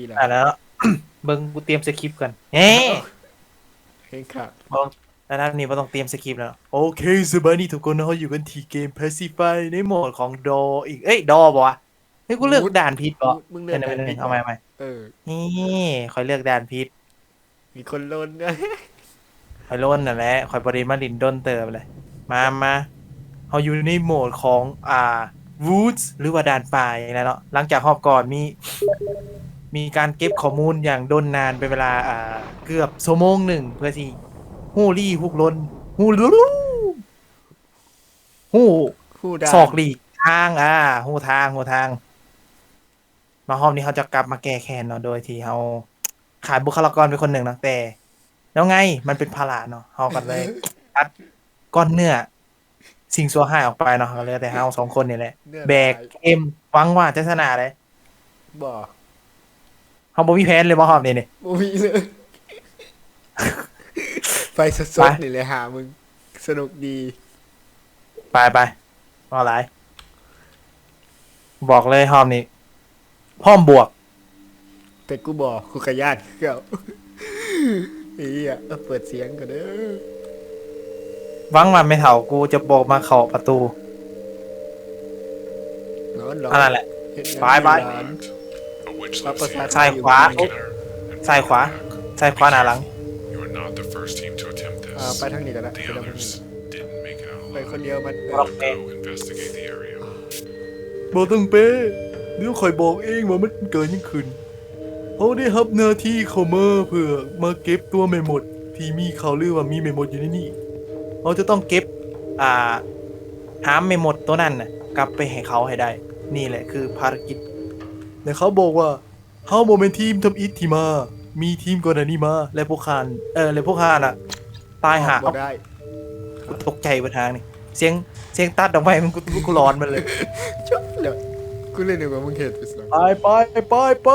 ดีละอะแล้ว เบิ้งกูเตรียมสคริปต์ก่อนเฮ้เฮ้ยค่ะแล้วท่านนี้ไม่ต้องเตรียมสคริปต์แล้ว โอเคสบายดีทุกคนนะเขาอยู่กันที่เกม Pacify ในโหมดของดออีก เอ้ย ดอบอกว่าเฮ้ย กูเลือกด่านผิดมึป่ะงมึงเลือกเดี๋ยวการๆผิดๆเอาใหม่เอาใหม่เออ นี่คอยเลือกด่านผิดมีคนลนนะคอยล้นนั่นแหละคอยบริมาลินด้นเติมเลย มามาเขาอยู่ในโหมดของอ่า Woods หรือว่าด่านป่าอย่างไรเนาะ หลังจากหอบก่อนมี มีการเก็บข้อมูลอย่างดนนานเป็นเวลาอ่าเกือบชั่วโมงหนึ่งเพื่อที่ฮู้รี่ฮุกลนฮู้รู้ฮู้ผู้ได้ศอกหลีกทางอ่าหูทางหูทาง มาห้องนี้เขาจะกลับมาแก้แค้นเนาะโดยที่เขาขาดบุคลากรไปคนหนึ่งเนาะแต่ แล้วไงมันเป็นภาระเนาะเขากันเลยตัดก้อนเนื้อสิ่งสัวหายออกไปเนาะเขาเลยแต่เขาสองคนนี่แหละเนื้อแบกเอ็มหวังว่าจะชนะเลยบ่ เขาบ่มีแพ้เลยบ่หอมนี่นี่ บ่มีเลยไฟสไปดๆนี่เลยหามึง สนุกดีไปไปเอาอะไรบอกเลยหอมนี่พร้อมบวก แต่กูบอกกูขยานเก่าเฮ้ยเอาเปิดเสียงก่อนเด้อหวังว่าไม่เท่ากูจะบอกมาเข้าประตูนอนรออันนั้นแหละ เฮ็ดงานไปไป ร้าน A witch Up lives a here. ซ้ายขวา Get her and ซ้ายขวาซ้ายขวาหน้าหลัง You are not the first team to attempt อ่า this. ไปทางนี้กันนะ The ไปทางนี้ others didn't make it out ไป alive. คนเดียวมันเอครัอบ Go investigate the area. บอกต้องเป้เดี๋ยวคอยบอกเองว่ามันเกิดยังขึ้นเขาได้รับหน้าที่เขามาเพื่อมาเก็บตัวไม่หมด ที่มีข่าวลือว่ามีไม่หมดอยู่ในนี่เขาจะต้องเก็บ อ่าหามไม่หมดตัวนั้นน่ะกลับไปให้เขาให้ได้ นี่แหละคือภารกิจ แต่เขาบอกว่าเฮาโมเมนทีมทำอิทที่มา มีทีมก่อนหน้านี้มา และพวกคานเออและพวกคานอะ ตายหาบ่ได้กูตกใจบนทางนี่เสียงเสียงตัดออกไปมันกูกูร้อนมันเลยจบเลยกูเล่นดีกว่ามึงเห็นไปสิไปไปไปไป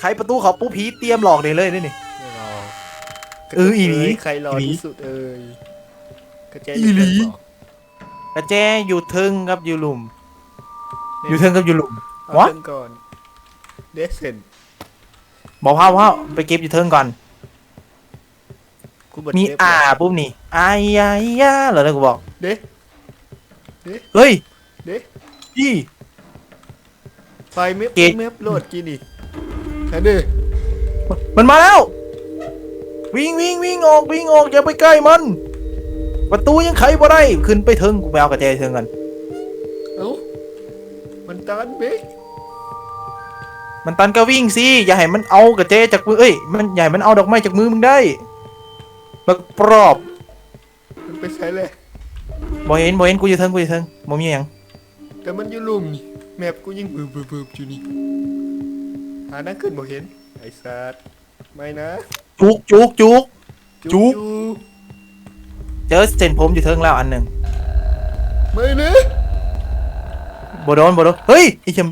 ไขประตูเขาปุ๊บผีเตรียมหลอกเลยเลยนี่นี่ไม่รอเอออีหลีใครรออีหลีที่สุดเอ่ยกระเจายอีหลีเด็กบอกกระแจอยู่เทึงกับอยู่หลุมอยู่เทึงกับอยู่หลุมเอาวะเพิ่งก่อน เดซเซนบอกพ่อพ่อไปเก็บอยู่เทึงก่อน กูบดมีเจ็บอ่าเลยปุ๊บนี่อายายาเหรอเนี่ยกูบอก เด้เฮ้ยเด้พี่ไฟเมฟเกตเมฟโหลดกินอีกแค่เด้อมันมาแล้ว วิ่งวิ่งวิ่งออกวิ่งออกอย่าไปใกล้มัน ประตูยังไขบ่ได้ขึ้นไปเทึงกูไปเอากระแจเทึงกันเอ้ามันตันเบ๊ มันตันก็วิ่งสิอย่าให้มันเอากระเจจากมือเอ้ยมันอย่าให้มันเอาดอกไม้จากมือมึงได้บักปรอบมันไปใช้เลยบ่เห็นบ่เห็นกูอยู่เทิงกูอยู่เทิงบ่มีหยังแต่มันอยู่หลุมนี่แมปกูยิ่งบืบบืบบืบอยู่นี่หานั่งขึ้นบ่เห็นไอ้สัตว์ไม่นะจุกจุกจุก จุ๊บ อยู่เจอเส้นผมอยู่เทิงแล้วอันหนึ่งไม่นะบ่โดนบ่โดนเฮ้ยไอ้เหี้ย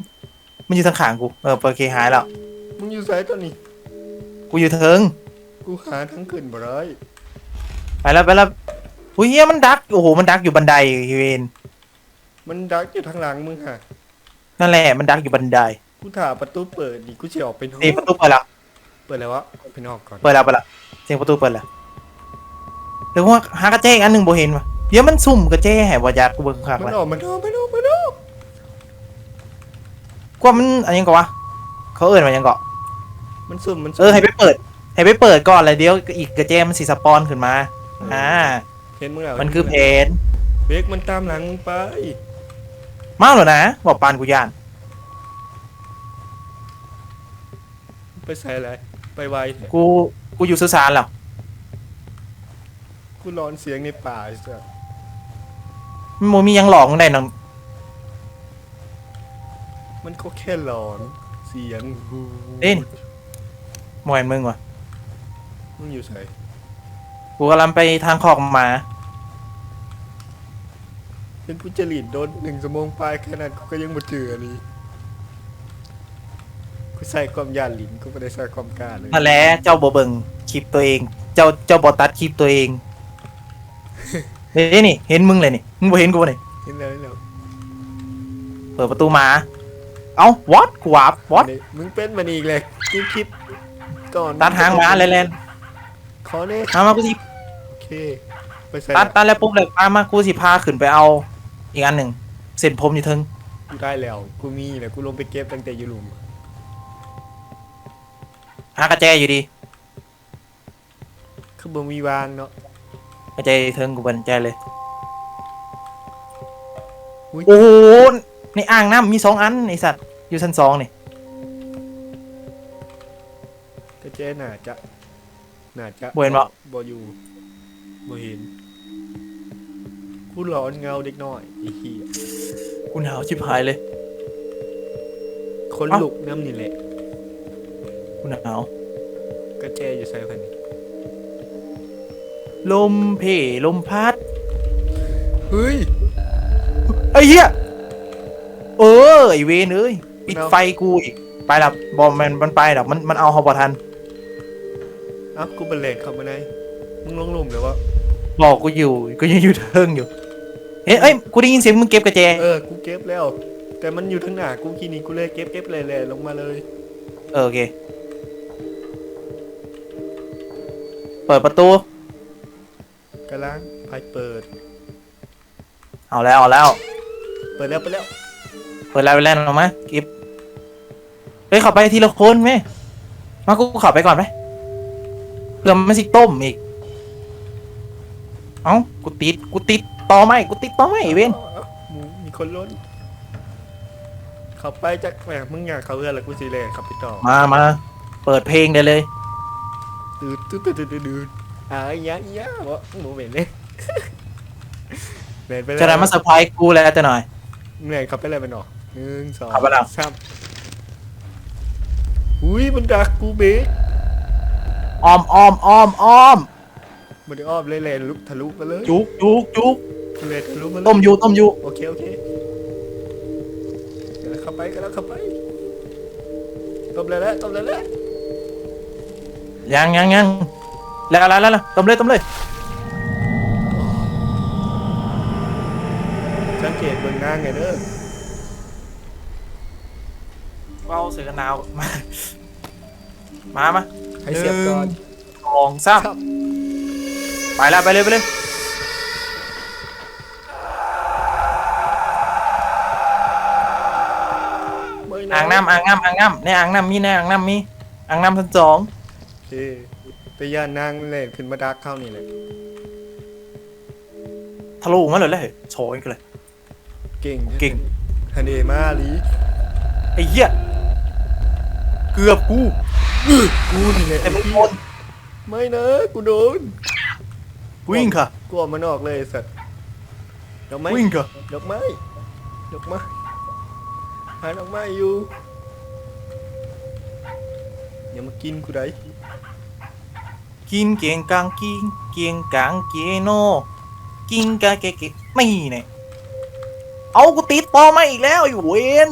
มันอยู่ทางข้างกูเออโอเคหายแล้วมึงอยู่สายตอนนี้ กูอยู่เทิงกูหาทั้งขึ้นบ่ได้ไปแล้วไปแล้วอุ้ยเฮียมันดักโอ้โหมันดักอยู่บันไดเวนมันดักอยู่ทางหลังมึงค่ะ นั่นแหละมันดักอยู่บันไดกูถ่าประตูเปิดดิกูจะออกไปนอกเสียงประตูเปิดแล้วเปิดแล้ววะออกไปนอกก่อนเปิดแล้วเปิดแล้วเสียงประตูเปิดแล้วเดี๋ยวว่าหากระเจอีกอันหนึ่งบ่เห็นวะเดี๋ยวมันซุ่มกระเจให้บ่อยากกูเบิ่งข้างมันไว้ออกมันออกมันออกมันออ กกว่ามันอันยังก็วะเขาเอิ้นว่าหยังก็มันสุ่มมันสุ่มเออให้ไปเปิด ให้ไปเปิดก่อนเลยเดี๋ยวอีกกระเจมันสิสปอนขึ้นมาอ่าเห็นมึงแล้วมันคือเพนเบรกมันตามหลังมึงไป มาแล้วนะบอกปานกูย่านไปใส่อะไรไปไวแท้กูกูอยู่สุสานแล้วกูร้อนเสียงในป่าไอ้สัสมันบ่มีหยังหลอกมึงได้น้อง มันก็แค่ร้อน เสียงฮูเด่นมวยมึงวะมึงอยู่ใส่กูกำลังไปทางคอกหมา เป็นกูจะหลีดโดนหนึ่งชั่วโมงไปแค่นั้นกูก็ยังบ่เจอนี่กูใส่ความยานหลินกูไม่ได้ใส่ความกล้าเลยนั่นแหละเจ้าบ่เบิ่งคลิปตัวเอง เจ้าเจ้าบ่ตัดคลิปตัวเอง เฮ้ยนี่ เห็นมึงเลยนี่ มึงบ่เห็นกูบ่นี่เห็นแล้วเห็นแล้วเปิดประตูหมา เอ้า what กูวาร์ป what นี่มึงเป็นมันอีกเลยกูคิดก่อนตัดหางมาเลยแลนขอเนี่ยมามากูสิโอเคไปใส่ตัดตัดแล้วปุ๊บเลยมามากูสิพาขึ้นไปเอา อีกอันหนึ่งเส้นผมอยู่เทึงกูได้แล้ว กูมีแหละกูลงไปเก็บตั้งแต่อยู่หลุมหากระแจอยู่ดีคือบ่มีวางเนาะกระแจเทิงกูเป็นแจเลยอุ๊ยโอ้โห ในอ่างน้ำมีสองอันไอสัตว์อยู่ชั้นสองนี่ก็เจ๊น่าจะน่าจะบ่เห็นบ่บ่อยู่บ่เห็นกูหลอนเงาเด็กน้อยไอ้เหี้ยกูหนาวชิบหายเลย คนเอ้าลุกน้ำนี่แหละกูหนาวก็เจอยู่ใส่พันนี้ลมเพลมพัดเฮ้ยไอ้เหี้ย เออไอเวนเอ้ยปิดเอาไฟกูอีกไปละบอมมันมันไปดอกมันมันเอาฮอบอทันเอ้ากูเป็นเลนเข้ามาในมึงลงหลุมเดี๋ยววะบอกกูอยู่กูยังอยู่เทิงอยู่เฮ้ยเอ้ยกูได้ยินเสียงมึงเก็บกระแจเออกูเก็บแล้ว แต่มันอยู่ทั้งหน้ากูทีนี้กูเลยเก็บเก็บเลยเลยลงมาเลย เออโอเคเปิดประตูกำลังไฟเปิด เอาแล้วเอาแล้ว เปิดแล้วเปิดแล้ว เปิดไลน์ไปแล้วออกมาเก็บเฮ้ยเขับไปทีละคนไหมมากูเขับไปก่อนไหมเพื่อมันสิต้มอีก เอ้ากูติดกูติดต่อไหมกูติดต่อไหมไอ้เวนอ้าหมูมีคนล้นเข้าไปจากแหมมึงอยากเข้าเรือแล้วกูสีแลนขับไปต่อมามาเปิดเพลงได้เลยตืดตืดตืดตืดตืดอ่าอีหยะอีหยะวะหมูเหม็นเลยเหม็นไปแล้วจะได้มาเซอร์ไพรส์กูแล้วจะหน่อยเหนื่อยขับไปเลยมันหนอ หนึ่งสองขับไปแล้วสามอุ้ยมันดักกูเบรกอ้อมอ้อมอ้อมอ้อมมันได้อ้อมเลยเลยลุกทะลุมาเลยจุกจุกจุกเลยทะลุมาเลยต้มอยู่ต้มอยู่โอเคโอเคเดี๋ยวเข้าไปกันแล้วเข้าไปต้มเลยแล้วต้มเลยแล้วยังยังยังแล้วแล้วแล้วแล้วต้มเลยต้มเลยสังเกตเบื้องหน้าไงเด้อ เบาเสือกันหนาวมา มามาให้เสียบก่อน สองสามครับ ไปแล้วไปเลยไปเลยเบื้อ่างน้ำอ่างน้ำอ่างน้ำในอ่างน้ำมีในอ่างน้ำมีอ่างน้ำชั้นสองโอเคแต่ย่านนางเล่นขึ้นมาดักเข้านี่เลย ทะลุมาเลยเลยโชยกันเลย เก่งเก่ง ฮันเอมาลีไอ้เหี้ยเกือบกูกูนี่แหละแต่มึงโดนไม่นะกูโดนวิ่งค่ะ กูออกมานอกเลยไอ้สัตว์ดอกไม้วิ่งค่ะดอกไม้ดอกไม้หาดอกไม้อยู่อย่ามากินกูได้กินเกียงกลางกินเกียงกลางเกียโน กินกาเกะเกะไม่เนี่ยเอากูติดต่อมาอีกแล้วไอ้เวน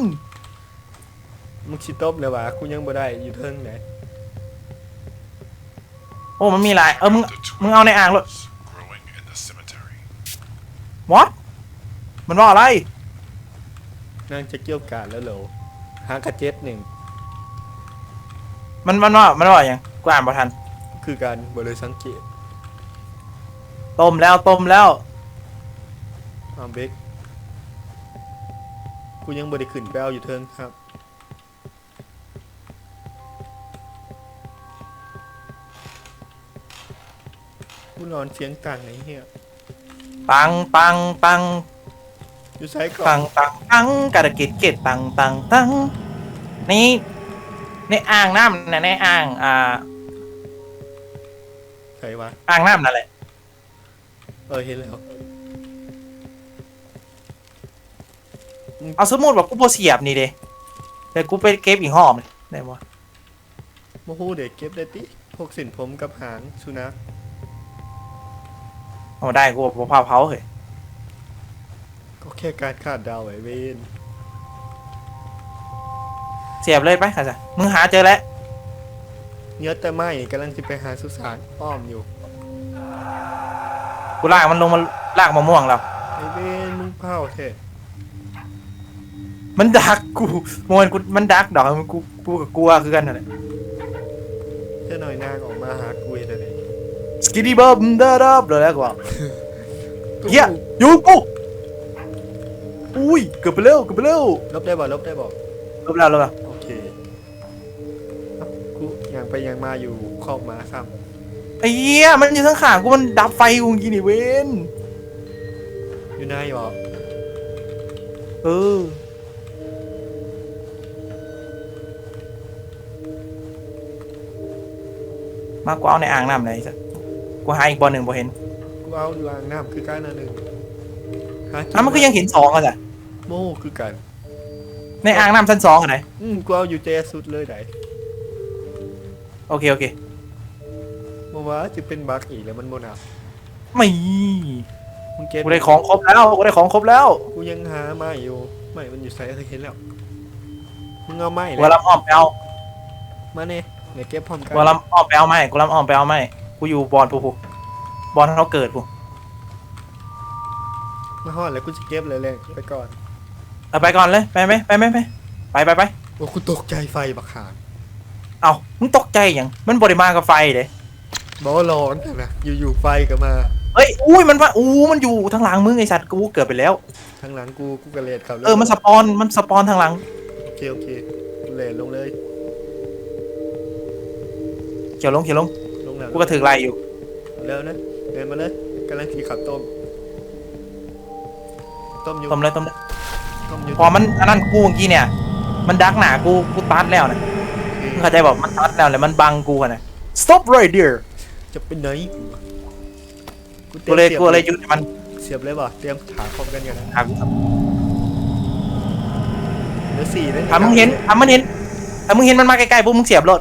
มึงชิตบเลยวะกูยังบ่ได้อยู่เทิงไหนโอ้มันมีหลายเออมึง The มึงเอาในอ่างเลย twins growing in the cemetery. what มันว่าอะไร นางจะเกี่ยวกาดแล้วเหรอหากระเจ็ดหนึ่งมันมันว่ามันว่าอย่างกูอ่านบ่ทัน คือการบ่เลยสังเกตต้มแล้วต้มแล้วอ้าวเบกกูยังบ่ได้ขึ้นไปเอาอยู่เทิงครับ กูนอนเสียงต่างไอ้เหี้ยตังตังตังอยู่ใช้ก่อตันงตังตังกระเกตเกตตังตังตังนี่ในอ่างน้ำนะในอ่างอ่าใช่วะอ่างน้ำนั่นแหละเออเห็นแล้วเอาสมมติว่ากูโพเสียบนี่เด้แต่กูไปเก็บอีกห้องเลยได้ปะโมโหเด็กเก็บได้ติพวกสินผมกับหางสุนัข เอาได้กูบอกเผาเผาเหยก็แค่การคาดเดาไอ้เวนเสียบเลยไปค่ะจ้ะมึงหาเจอแล้วเนื้อแต่ไม่กำลังจะไปหาสุสานอ้อมอยู่กูลากมันลงมาลากมะม่วงแล้วไอ้เวนมึงเผาเถอะมันดักกูโมนกูมันดักดอกมันกูกูกับกลัวคือกันนั่นแหละเจ้าหน่อยนางออกมาหากูเห็น อะไรสกิดดี้บัมดาดับเลยแล้วกูบอกเฮียอยู่กูอุ้ยเกือบไปเร็วเกือบไปเร็วลบได้บ่ลบได้บ่ลบแล้วลบแล้วโอเคกูยังไปยังมาอยู่คอกม้าซ้ไอ้เหี้ยมันอยู่ทั้งขากูมันดับไฟกูกินนี่เว้นอยู่ไหนบ่เออมากกว่าเอาในอ่างน้ำไหนสัก กูหาอีกบอลหนึ่งบอเห็นกูเอาอยู่อ่างน้ำคือการอันหนึ่งหากิอะมันก็ยังเห็นสองอะจ้ะโม่คือกัน ในอ่างน้ำชั้นสองอะไหนอืมกูเอาอยู่เจสุดเลยไหนโอเคโอเคเมื่อวานจะเป็นบักอีกแล้วมันโมนาไม่มึงเก็ตกูได้ของครบแล้วกูได้ของครบแล้วกูยังหาไม่อยู่ไม่มันอยู่ใส่เคยเห็นแล้วมึงเอาไม้กูเลยรับอ้อมไปเอามาเนี่ยเดี๋ยวเก็บพร้อมกันกูรับอ้อมไปเอาไม่กูรับอ้อมไปเอาไม่ กูอยู่บอลปูปูบอลเขาเกิดปูมาฮอดแล้วกูจะเก็บเลยเลยไปก่อนเอาไปก่อนเลยไปไหมไปไหมไปไปไปไปโอ้กูตกใจไฟบักขานเอามึงตกใจอย่างมันบริมากับไฟเด้บอกว่าร้อนนะอยู่ๆไฟก็มาเฮ้ยอุ้ยมันว่าอู้มันอยู่ทางหลังมึงไอสัตว์กูเกิดไปแล้วทางหลังกูกูกระเลดเขาลยเออมันสปอนมันสปอนทางหลังโอเคโอเคกูเลดลงเลยเขียวลงเขียวลง ลงแล้วกูก็ถือไล่อยู่ เร็วนะเดินมาเลยกำลังทีขับต้ม ต้มอยู่ต้มเลยต้มเลยต้มอยู่พอมันอันนั้นกูเมื่อกี้เนี่ย มันดักหนากูกูตัดแล้วนะมึงเข้าใจบอกมันตัดแล้วเลยมันบังกูอะนะ stop right there จะไปไหนกูตกูรีมเลยสีบกูเลยหยุดให้มันเสียบเลยป่ะเตรียมขาคอมกันกันนะหากูเหลือสี่เลยถ้ามึงเห็นถ้ามึงเห็นถ้ามึงเห็นมันมาใกล้ๆปุ๊บมึงเสียบรถ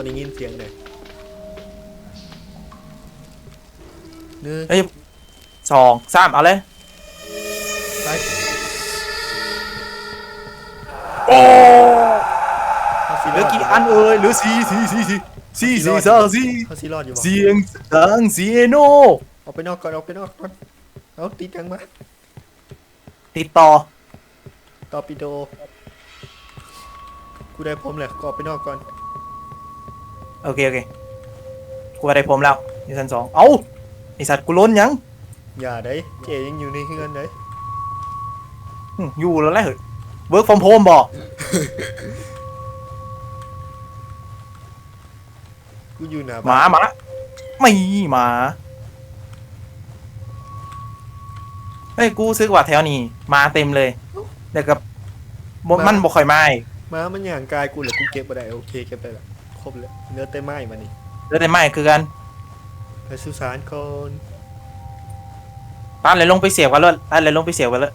บนได้ยินเสียงเลยหนึ่งเฮ้ยสองสามเอาเลย ไปโอ้เขาสิเหรลืออดกี่อันเอ่ยเหลือสี่สี่สี่สี่สี่สี่สามสี่เขาสิรอดอยู่บ่เสียงดังเสียโน ออกไปนอกก่อนออกไปนอกก่อนเอาติดยังมาติดต่อ ตอร์ปิโดกูได้ผมแหละก็ออกไปนอกก่อน โอเค โอเค กูได้ผมแล้วนี่ชั้นสอง เอ้าไอสัตว์กูล้นยังอย่าได้เจยังอยู่ในเฮือนได้หึอยู่แล้วแหละเหรอเวิร์กฟอร์มโฮมบอกกูอยู่หน้าหมาบ้านหมาไม่หมาเฮ้ยกูซื้อกว่าแถวนี้หมาเต็มเลยเดี๋ยวกับบ่มันบ่ค่อยมาอีกหมามันอย่างกายกูเหลือกูเก็บมาได้โอเคเก็บได้ละ ครบแล้วเนื้อเต้ไม้มานี่แล้วแต่ไม่คือกันไปสุสานก่อนตานเลยลงไปเสียบกันเลยตานเลยลงไปเสียบกันเลย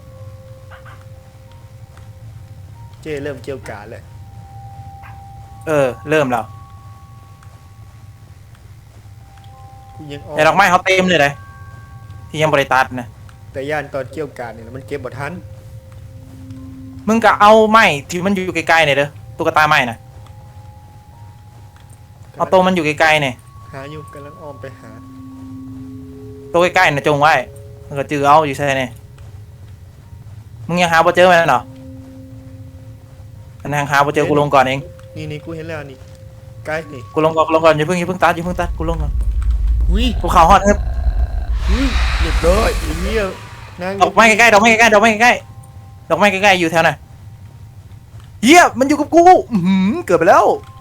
เจเริ่มเกี่ยวกาดแล้วเออเริ่มแล้วกูยังแต่ดอกไม้เขาเต็มเลยเลยที่ยังบริตัดนะแต่ย่านตอนเกี่ยวกาดเนี่ยมันเก็บบ่ทันมึงก็เอาไม้ที่มันอยู่ใกล้ๆเนี่ยเด้อตุ๊กตาไม้นะ เอาตัวมันอยู่ใกล้ๆเนี่ยหาอยู่กำลังอ้อมไปหา ตัวใกล้ๆนะจงไว้มันก็จือเอาอยู่ใช่ไหมมึงยังหาบ่เจอมันเหรออันนั้นหาบ่เจอกูลงก่อนเองนี่นี่กูเห็นแล้วนี่ใกล้นี่กูลงก่อนกูลงก่อนอย่าเพิ่งอย่าเพิ่งตัดอย่าเพิ่งตัดกูลงก่อนอุ้ยกูเข่าฮอดเฮ้ยอุ้ยเรียบร้อยไอ้เหี้ยนั่งดอกไม้ใกล้ๆดอกไม้ใกล้ๆดอกไม้ใกล้ๆดอกไม้ใกล้ๆอยู่แถวไหนเฮียมันอยู่กับกูอื้อหือเกิดไปแล้วเ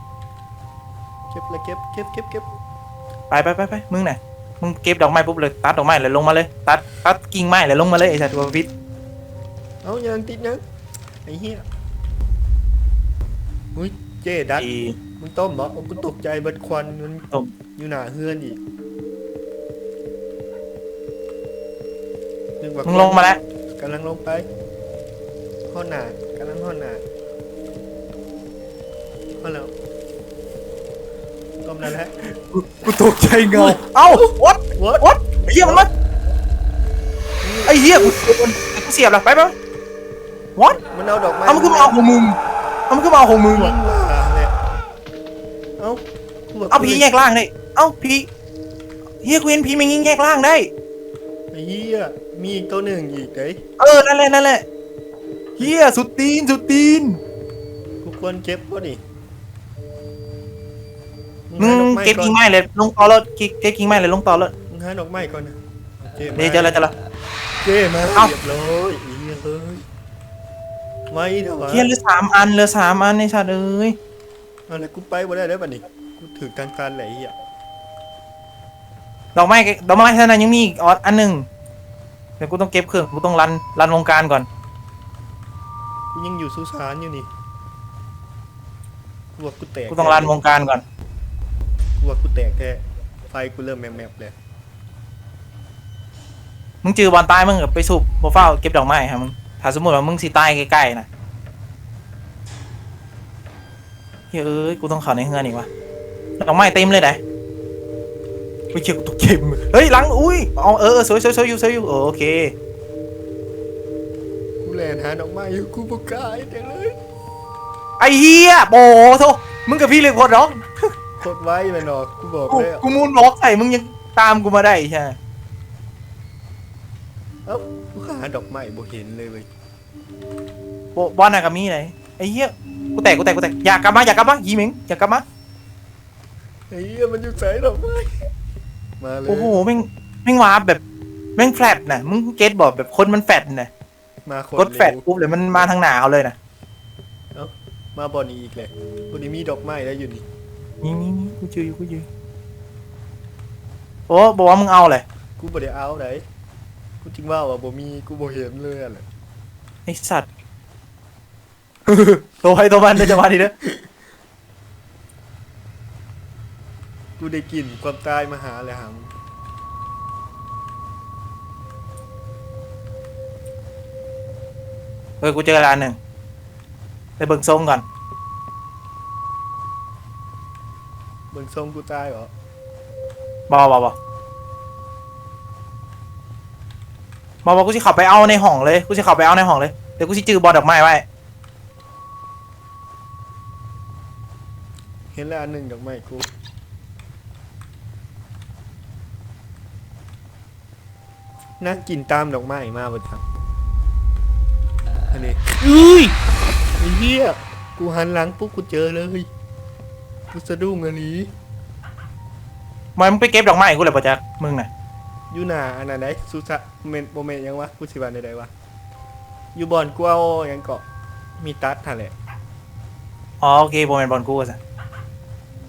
ก็บเลยเก็บเก็บเก็บเก็บไปไปไปไปมึงไหนมึงเก็บดอกไม้ปุ๊บเลยตัดดอกไม้เลยลงมาเลย ตัดตัดกิ่งไม้เลยลงมาเลยไอ้สัตว์ตัวพิษเอายังติดยังไอ้เหี้ยอุ้ยเจดัดอีมึงต้มเหรอโอ้กูตกใจเบิดควันมันต้มอยู่หน้าเฮือนอีกนึกว่ามึงลงมาแล้วกำลังลงไปห้อนหนากำลังห้อนหนาห้อนแล้ว ต้มแล้วแหละกูตกใจเงาเอ้าวัดวัดวัดไอ้เหี้ยมันมาไอ้เหี้ยกูกูเสียบละไปไปวัดมันเอาดอกไม้เอามันขึ้นมาเอาของมึงเอามันขึ้นมาเอาของมึงยิงมาเนี่ยเอ้ากูแบบเอาผีแยกล่างได้เอ้าผีเฮียกูเห็นผีมันยิงแยกล่างได้ไอ้เหี้ยมีอีกตัวหนึ่งอีกเด้ยเออนั่นแหละนั่นแหละเฮียสุดตีนสุดตีนกูควรเก็บป่ะนี่ มึงหาดอไเก็บกิ่งไม้เลยลงต่อรถเก็บเก็บกิ่งไม้เลยลงต่อรถมึงหาดอกไม้ก่อนนะโอคเดี๋ยวเจอแล้วเจอแล้ว เจ้มาเอ้า เรียบร้อยอีเฮ้ยไม่เถอะวะเฮียเหลือสามอันเหลือสามอันในชาติเอ้ยเอาละกูไปบ่ได้แล้วบัดนี้กูถือทางการไหลอะดอกไม้แกดอกไม้เท่านั้นยังมีอีกออดอันหนึ่งเดี๋ยวกูต้องเก็บเครื่องกูต้องรันรันวงการก่อน กูยังอยู่สุสานอยู่นี่กูว่ากูแตกกูต้องรันวงการก่อนกู ว่ากูแตกแค่ไฟกูเริ่มแมบๆเลยมึงจือบอลตายมึงก็ไปสูบโปรไฟล์เก็บดอกไม้ครับมึงถ้าสมมติว่ามึงสิตายใกล้ๆนะเฮ้ยเอ้ยกูต้องเข้าในเฮือนอีกวะดอกไม้เต็มเลยไหนไปเชี่ยกูตกเกมเฮ้ยหลังอุ้ยเอาเออเออสวยสวยสวยอยู่สวยอยู่เออโอเคกูแลนหาดอกไม้อยู่กูบ่กล้าไอ้แต่เลยไอ้เหี้ยโอ้โธ่มึงกับพี่เลยโคตรร้องโคตรไว้แม่นอกกูบอกกูแล้วกูมูนบล็อกใส่มึงยังตามกูมาได้ใช่ไหมเอ้ากูหาดอกไม้บ่เห็นเลยเว้ยโบบอลน่ะกับมีไหนไอ้เหี้ยกูแตกกูแตกกูแตกอยากกลับมาอยากกลับมายีหมิงอยากกลับมาไอ้เหี้ยมันอยู่ใส่ดอกไม้มาเลยโอ้โหแม่งแม่งวาร์ปแบบแม่งแฟลตน่ะมึงเก็ตบอกแบบคนมันแฟลตน่ะมาคนกดแฟลตเร็วปุ๊บเดี๋ยวมันมาทางหนาวเลยน่ะเอ้ามาบ่อนี้อีกเลยกูนี่มีดอกไม้แล้วอยู่นี่ นี่นี่นี่กูจืออยู่กูจือโอ้บอกว่ามึงเอาเลยกูบ่ได้เอาไหนกูจริงว่าว่าบ่มีกูบ่เห็นเลยอะแหละไอสัตว์ ตัวใครตัวมันเดี๋ยวจะมาดีเด้อกูได้กลิ่นความตายมาหาเลยหามเออกูเจอร้านหนึ่งไปเบิ่งทรงก่อน เบิ่งทรงกูตายเหรอ บอบอบอบอบอกูสิเขับไปเอาในห้องเลยกูสิเขับไปเอาในห้องเลยเดี๋ยวกูสิจื้อบอลดอกไม้ไว้เห็นแล้วอันหนึ่งดอกไม้กู นั่งกินตามดอกไม้มาบ่ทังอันนี้อุ้ยไอ้เหี้ย กูหันหลังปุ๊บกูเจอเลยกู สะดุ้งอันนี้มันมึงไปเก็บดอกไม้กูเลยปะจ๊ะมึงน่ะอยู่หน้าอันนั้นได้สุสะเมนโมเมนยังวะกูสิวันใดๆวะอยู่บ่อนกูเอาหยังเกาะมีตัดท่นแหละอ๋อโอเคบอลเป็นบอลกูอะสิ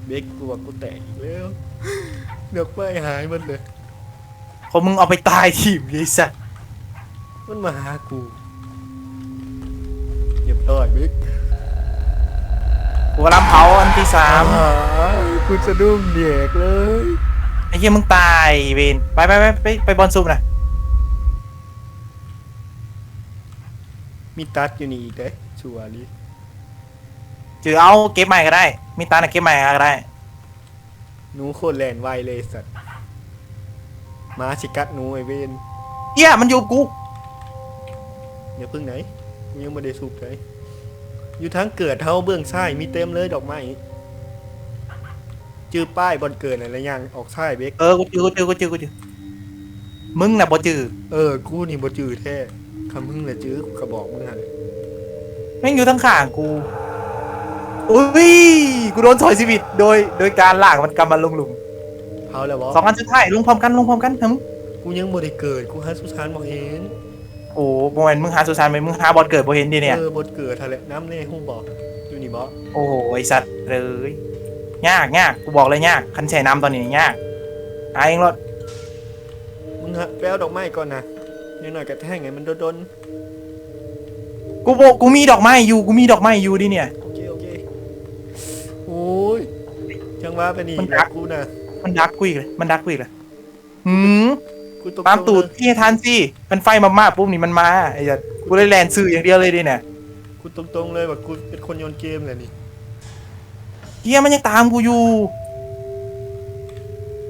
เบกกูว่ากูแตกอีกแล้วดอกไม้หายหมดเลยเพราะมึงเอาไปตายทีมยี่สัตว์มันมาหากูเรียบร้อยเบก กูกำลังเผาอันที่สามหากูสะดุ้งเด็กเลยไอ้เหี้ยมึงตายเวนไปไปไปไปไปบอลซุปนะมีตัดอยู่นี่อีกเด้ชัวร์ลิจือเอาเก็บใหม่ก็ได้ มีตาหนักเก็บใหม่ก็ได้หนูโคตรแลนไวเลยสัตว์หมาชิกัดหนูไอเวนเหี้ยมันอยู่กับกูอย่าพึ่งไหนกูยังไม่ได้สุกเลย อยู่ทั้งเกิดเท่าเบื้องซ้ายมีเต็มเลยดอกไม้จื้อป้ายบนเกิดอะไรยังออกซ้ายเบกเออกูจือกูจือกูจือกูจือมึงน่ะบ่จือเออกูนี่บ่จื้อแท้คำมึงละจื้อกูกระบอกมึงหั่นแม่งอยู่ทั้งข้างกูอุ้ยกูโดนซอยชีวิตโดย โดยการลากมันกำมันลงหลุมเผาแล้วบ่สองอันสุดท้ายลงพร้อมกันลงพร้อมกันทำมึงกูยังบ่ได้เกิดกูหาสุสานบ่เห็น โอ้โมเมนมึงหาสุสานไปมึงหาบอลเกิดบ่เห็นดิเนี่ย เออบ่เกิดทะเลน้ำแน่ฮู้บ่อยู่นี่บ่โอ้โหไอสัตว์เลยยากยากกูบอกเลยยากคันใช้น้ำตอนนี้ยากหาเองรถมึงหาไปเอาดอกไม้ก่อนนะนิดหน่อยกระแทงไงมันโดนกูบอกกูมีดอกไม้อยู่กูมีดอกไม้อยู่ดิเนี่ย ๆโอเคโอเคโอ้ยจังว่าไปนี่มันแหดัละกกูน่ะมันดักกูอีกเลยมันดักกูอีกเลยหืม กูตกตามตูดเลยพี่ให้ทันสิ มันไฟมามาปุ๊บนี่มันมาไอ้สัตว์กูเลยแลนซื้ออย่างเดียวเลยดิเนี่ยกูตรงๆเลยว่ากูเป็นคนโยนเกมแหละนี่เฮียมันยังตามกูอยู่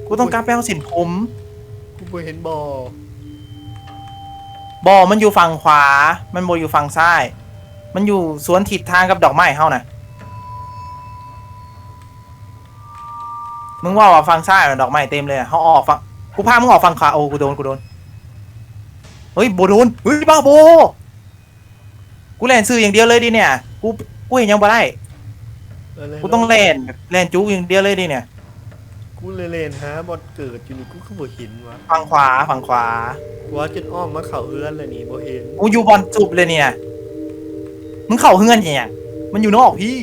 กูต้องการไปเอาสินผม กูบ่เห็นบ่บอมันอยู่ฝั่งขวา มันบอยู่ฝั่งซ้าย มันอยู่สวนทิศทางกับดอกไม้เฮาน่ะมึงว่าว่าฝั่งซ้ายน่ะดอกไม้เต็มเลยอะเขาออกฝั่ง กูพามึงออกฝั่งขวาโอ้กูโดนกูโดน เฮ้ยโบโดนเฮ้ยบ้าโบ กูแลนซื้ออย่างเดียวเลยดิเนี่ย กูกูเห็นยังบ่ได้เเลยกูต้องแลนแบบแลนจุกอย่างเดียวเลยดิเนี่ย กูเลยเลนหาบอลเกิดอยู่นี่กูก็บ่เห็นวะฝั่งขวาฝั่งขวากูว่าจนอ้อมมาเข่าเอื้อนเลยนี่บ่เห็นกูอยู่บอลจุบเลยเนี่ย มึงเข้าเฮือนเนี่ยมันอยู่นอกพี่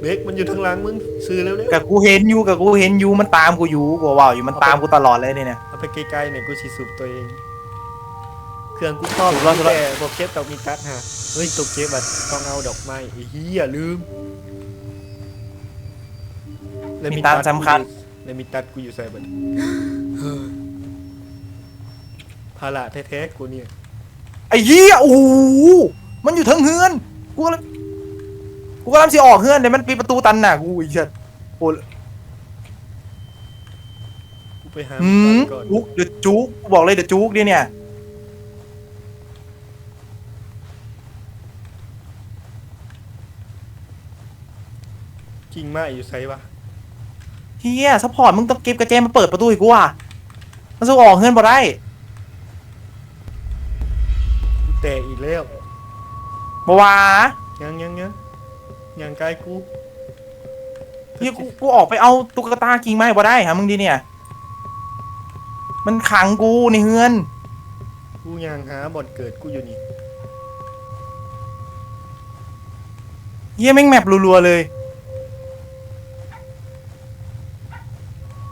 เบรกมันอยู่ทางหลังมึงซื้อเร็วกับกูเห็นอยู่กับกูเห็นอยู่มันตามกูอยู่กูว่าอยู่มันตามกูตลอดเลยเนี่ยๆเอาไปไกลๆหน่อยกูสิสูบตัวเอง เครื่องกูครอบสูบแล้วสูบแล้ว แต่บอกเก็บดอกมีกัดฮะเฮ้ยตกเก็บอะต้องเอาดอกไม้ไอ้เหี้ยลืมแล้วมีตามสำคัญ แล้วมีตัดกูอยู่ใส่บัดนี้เฮ้ยภาระแท้ๆกูเนี่ยไอ้เหี้ยโอ้โหมันอยู่ทั้งเฮือนกูกำลัง กูกำลังสิออกเฮือนแต่มันปิดประตูตันน่ะกูอีกเชิดโอ้กูไปหาหืมก่อนจุกเดือดจุกกูบอกเลยเดือดจุกดิเนี่ย กิ่งไม้อยู่ใส่วะเฮียซัพพอร์ตมึงต้องเก็บกระเจมาเปิดประตูให้กูอะมันจะออกเฮือนบ่ได้กูแตกอีกแล้ว บ่ว่ายังยังยัง ยังไกลกูเฮียกูกูออกไปเอาตุ๊กตากิ่งไม้บ่ได้หามึงดิเนี่ย มันขังกูในเฮือน กูยังหาบอลเกิดกูอยู่นี่เฮียแม่งแมปรัวๆเลย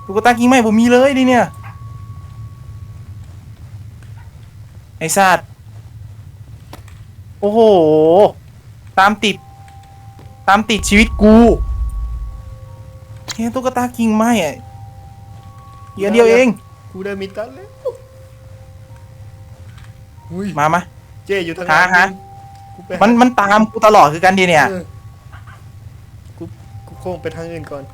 ตุ๊กตากิ่งไม้บ่มีเลยดิเนี่ย ไอ้สัตว์โอ้โห ตามติด ตามติดชีวิตกูเฮียตุ๊กตากิ่งไม้อะเฮียเดียวเอง กูได้มีตันแล้วอุ้ยมามาเจอยู่ทางหาหากูไปมันมันตามกูตลอดคือกันดีเนี่ยเออกูกูโค้งไปทางอื่นก่อน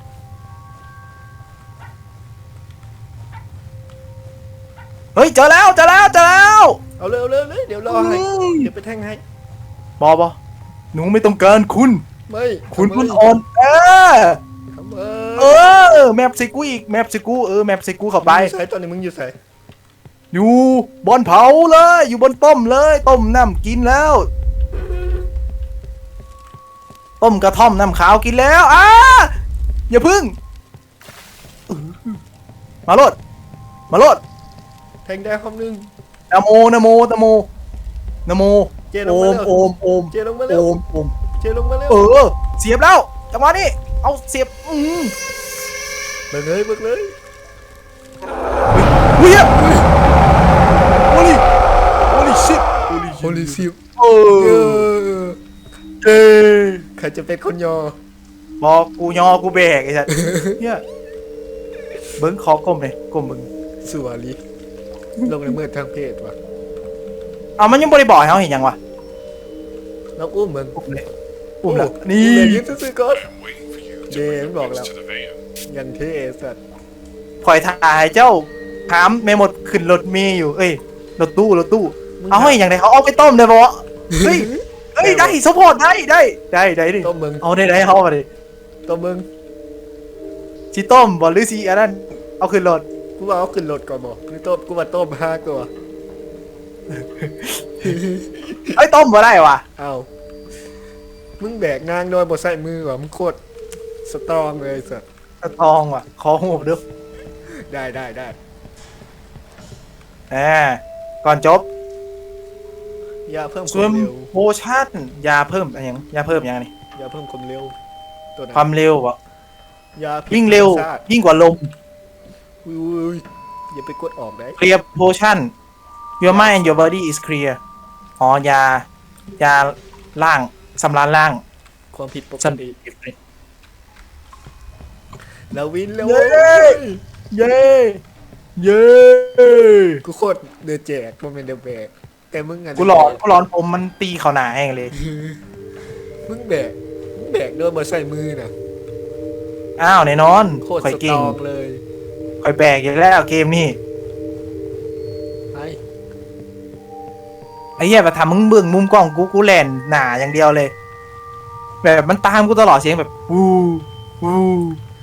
เฮ้ยเจอแล้วเจอแล้วเจอแล้วเอาเร็วเร็วเลยเดี๋ยวรอให้อืมเดี๋ยวไปแท่งให้บอบอหนูไม่ต้องการคุณ ไม่คุณทำไมคุณอ่อนเออทำไมเออแมปใส่กูอีกแมปใส่กูเออแมปใส่กูเข้าไปมึงอยู่ใส่ตอนนี้มึงอยู่ใส่อยู่บนเผาเลย อยู่บนต้มเลย ต้มน้ำกินแล้ว ต้มกระท่อมน้ำขาวกินแล้วอ้าอย่าพึ่งอื้อมาโลดมาโลดแทงได้คำหนึ่งนะโมนะโมนะโมนะโมเจลงโอมามเร็วโอมโอมเจลงมาโอเร็วมโอม เจลงมาเร็วเออ เสียบแล้วจังหวะนี้ เอาเสียบ อืมเบิกเลยเบิกเลยเฮ้ยโอ้ยโอ้ยชิตโฮลิซิฟเอเอออเจ้ใครจะเป็นคนยอ บอกกูยอกูแบกไอ้สัสเนี่ยเบิ้งขอกลมเลยกลมมึงสวลีลงในมือทางเพศว่ะเอามันยังบริบอกให้เขาเห็นยังวะน้องอุ้มมึง อุ้มเลยอุ้มแล้วนี่นี่ยืนซื้อๆก่อน I'm waiting for you Yeah, to bring I'm the wrong goods now. to the van. ยันเท่สัตว์คอยถ่ายเจ้าถามไม่หมดขึ้นรถเมย์อยู่ เอ้ยรถตู้รถตู้ เอาให้อย่างไรเขาเอาไปต้มได้ปะวะเฮ้ยเฮ้ยได้สปอร์ตได้ได้ได้ได้ดิต้มมึงเอาได้ได้เขามาดิต้มมึงชีต้มบอลหรือชีอันนั้นเอาขึ้นรถกูว่าเอาขึ้นรถก่อนบอกหรือต้มกูว่าต้มห้าก่อนไอ้ยต้มมาได้วะเอา มึงแบกนางโดยบ่ใส่มือว่ะมึงโคตรสตรองเลยสัตว์ตะทองว่ะขอหูบด้วยได้ได้ได้แหมก่อนจบยาเพิ่มคส่ววานมเร็วโพชั่นยาเพิ่มอะไรอย่างยาเพิ่มยังไงนี่ยาเพิ่มความเร็วตัวไหนความเร็ววะยาพิษวิ่งเร็วธรรมชาติยิ่งกว่าลมอุ้ยอุ้ยอุ้ยอย่าไปกดออกได้เคลียร์โพชั่น your mind and your body is clear อ๋อยา ยาล่าง สำรานล่างความผิดปกสันติแล้ววินแล้วเย้เว้ยเย้เย้กูโคตรเดือแจกมันเป็นเดือแบกแต่มึงอะกูหลอนกูหลอนผมมันตีเขาหนาแห้งเลยมึงแบกมึงแบกโดยบ่ใส่มือน่ะอ้าวแน่นอนโคตรข่อยสตเก่รงองเลย ข่อยแบกอยู่แล้วเกมนี้ ไอ้เหี้ยมาทำมึงเบื้องมุมกล้องกูกูแลนหนาอย่างเดียวเลย แบบมันตามกูตลอดเสียงแบบวูวู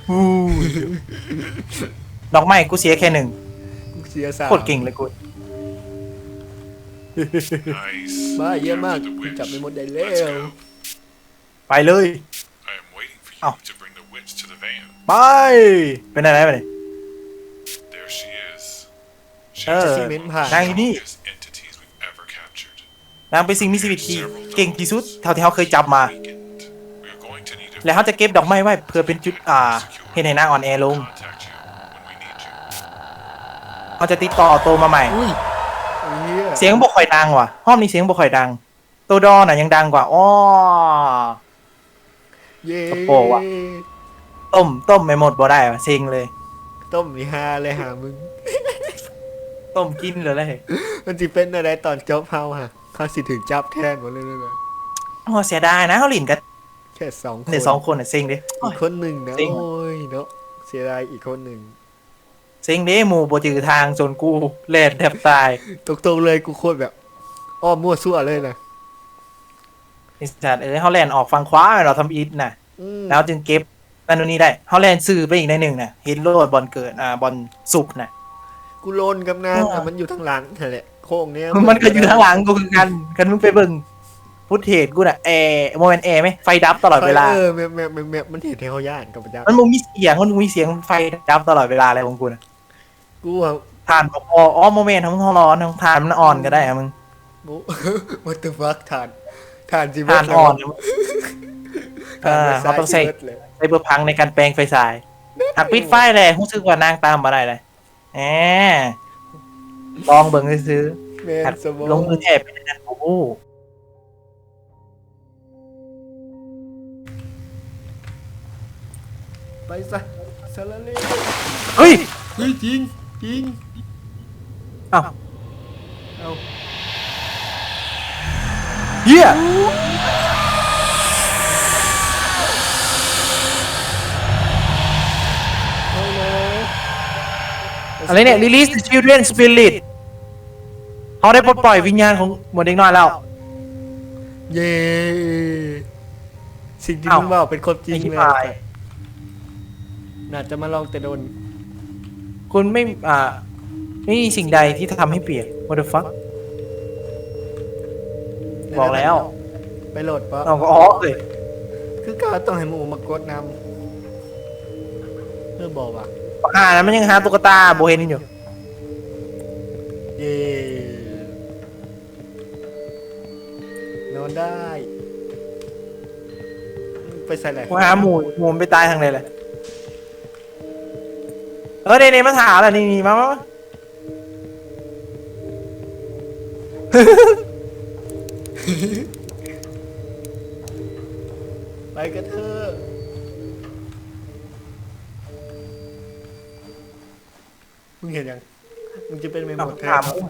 วูดอกไม้กูเสียแค่หนึ่งกูเสียสามโคตรเก่งเลยกู Nice. บ้าเยอะมาก Captured the กู witch. จับไปหมดได้แล้ Let's ว go. ไปเลย I am waiting for you Oh. to bring the witch to the van. ไปเป็นอะไรไปเนี่ย There she is. She เอ is อ the ซีเมนต์ผ่านนางอยู่นี่ นางเป็นสิ่งมีชีวิตที่เก่งที่สุดเท่าที่เขาเคยจับมา Weakened. We are going to need a แล้วเขาจะเก็บดอกไม้ไว้เพื่อเป็นจุดอ่าเห็นในนางอ่อนแอลง contact you when we need you. เขาจะติดต่อโตมาใหม่อุ้ยเหี้ยเสียงบ่ค่อยดังว่ะ ห้องนี้เสียงบ่ค่อยดังตัวดอน่ะยังดังกว่าอ้อเย้กระโปรงว่ะต้มต้มไม่หมดบ่ได้ว่ะเซ็งเลย ต้มนี่ฮาเลยหามึง ต้มกินเลยเลยมันจะเป็นอะไรตอนจบเฮาฮะเขาสิถึงจับแทนหมดเลยเลยโอ้เสียดายนะเขาหลินกันแค่สองคนเดี๋ยวสองคนน่ะเซ็งดิ อีกคนหนึ่งนะจริงโอ้ยเนาะเสียดายอีกคนหนึ่งเซ็งดิหมู่บ่จือทางจนกูเล่นแทบตายตรงๆเลยกูโคตรแบบ อ้อมมั่วซั่วเลยนะไอ้สัตว์เอ้ยเขาแลนออกฟังขวาเราทำอิฐน่ะอืมแล้วจึงเก็บนั่นนนนี่ได้เขาแลนซื้อไปอีกในหนึ่งน่ะเฮดโรดบอลเกิดอ่าบอลสุกน่ะกูโลนกับนางเออะอมันอยู่ทางหลังนั่นแหละ โค้งเนี้ยมันก็อยู่ข้างหลังกูคือกันกันมึงไปเบิ่งพุทเทศกูน่ะแอร์โมเมนต์แอร์ไหมไฟดับตลอดเวลาเออแมบแมบแมบแมบมันเห็นให้เขาย่านกับประจักษ์มันมึงมีเสียงมันมึงมีเสียงไฟดับตลอดเวลาอะไรของกูน่ะกูอะทานพออ๋อโมเมนต์ทั้งท้องร้อนทั้งทานมันอ่อนก็ได้อะมึงกู what the fuck ทานทานจิทานอ่อนทานไปเออเขาต้องใส่บิดเลยใช้เบอร์พังในการแปลงไฟสายหักปิดไฟเลยรู้สึกว่านางตามมาได้เลยแหม ลองเบิ่งซื้อแมๆหันดสมองลงมือแทบไปนะโอ้โหไปซะซาลาเล่เฮ้ยเฮ้ยจริงจริงอ้าวเอาเหี้ยเอาเลยอะไรเนี่ย release the children spirit เขาได้ปลดปล่อยวิญญาณของหมดเด็กน้อยแล้ว เย้สิ่งที่เอ้ามึงบอกเป็นความจริงไอ้ชิบเลยหาย น่าจะมาลองแต่โดน คุณไม่ อ่า ไม่มีสิ่งใดที่ทำให้เปลี่ยน what the fuck บอกแล้วไปโหลดปะเราก็อ๋อเลยคือก็ต้องให้หมูมากดนำเพื่อบอกว่าปากกานั้นมันยังหาตุ๊กตาโบเฮนอยู่ เย่ นอนได้ ไปใส่ไหนกูหาหมูหมูมันไปตายทางไหนเลยเออเดนๆมาถามแล้วนี่นี่มามามาไปกันเถอะมึงเห็นยังมึงจะเป็นเมมโมดแทถามน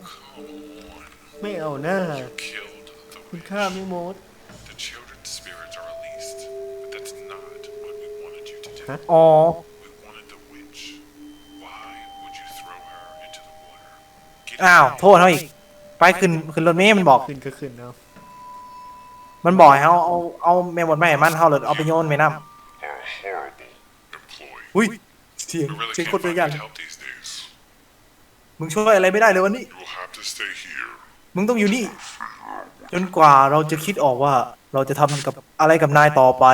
ไม่เอาหน้า Killed the คุณ witch. ฆ่าไม่หมด The children's spirits are released, but that's not what we wanted you to do. Huh? อ๋อ We wanted the witch. Why would you throw her into the water? Get อ้าว out. โทษเขาอีก ไปขึ้นขึ้นรถเมย์มันบอก ขึ้นก็ขึ้นเอามันบอกให้เขาเอาเอาแม่บดไม่ให้มันเขาเลยเอาไปโยนไปน้ You're a horrible employee. อุ้ยเสียง We really เสียง can't คนตัว find อย่าง good help these days. มึงช่วยอะไรไม่ได้เลยวันนี้ You will have to stay here. มึงต้องอยู่นี่ จนกว่าเราจะคิดออกว่าเราจะทำกับอะไรกับนายต่อไป